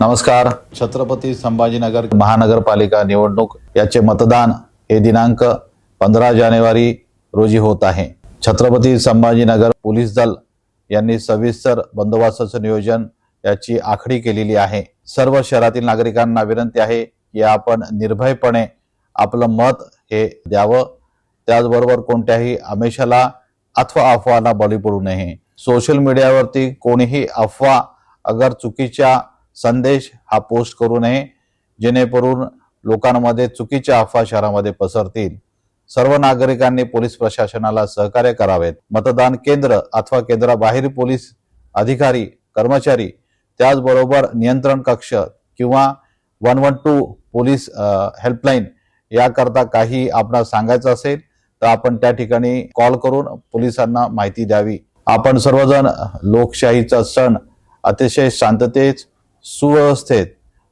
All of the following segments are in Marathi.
नमस्कार. छत्रपती संभाजीनगर महानगरपालिका निवडणूक याचे मतदान हे दिनांक पंधरा जानेवारी रोजी होत आहे. छत्रपती संभाजीनगर पोलीस दल यांनी सविस्तर बंदोबस्ताचं नियोजन याची आखणी केलेली आहे. सर्व शहरातील नागरिकांना विनंती आहे की आपण निर्भयपणे आपलं मत हे द्यावं. त्याचबरोबर कोणत्याही आमिषाला अथवा अफवाला बळी पडू नये. सोशल मीडियावरती कोणीही अफवा अगर चुकीच्या संदेश हा पोस्ट करू नये जेणेकरून लोकांमध्ये चुकीच्या अफवा शहरामध्ये पसरतील. सर्व नागरिकांनी पोलीस प्रशासनाला सहकार्य करावेत. मतदान केंद्र अथवा केंद्राबाहेर पोलीस अधिकारी कर्मचारी त्याचबरोबर नियंत्रण कक्ष किंवा one one two police helpline याकरता काही आपणास सांगायचं असेल तर आपण त्या ठिकाणी कॉल करून पोलिसांना माहिती द्यावी. आपण सर्वजण लोकशाहीचा सण अतिशय शांततेत सुव्यवस्थेत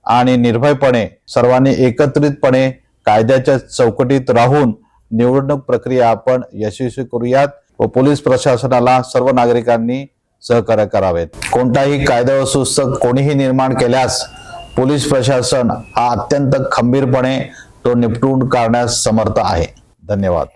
आणि निर्भयपणे सर्वांनी एकत्रितपणे कायद्याच्या चौकटीत राहून निवडणूक प्रक्रिया आपण यशस्वी करूयात व पोलीस प्रशासनाला सर्व नागरिकांनी सहकार्य करावेत. कोणताही कायदा व सुस्तक कोणीही निर्माण केल्यास पोलीस प्रशासन हा अत्यंत खंबीरपणे तो निपटून काढण्यास समर्थ आहे. धन्यवाद.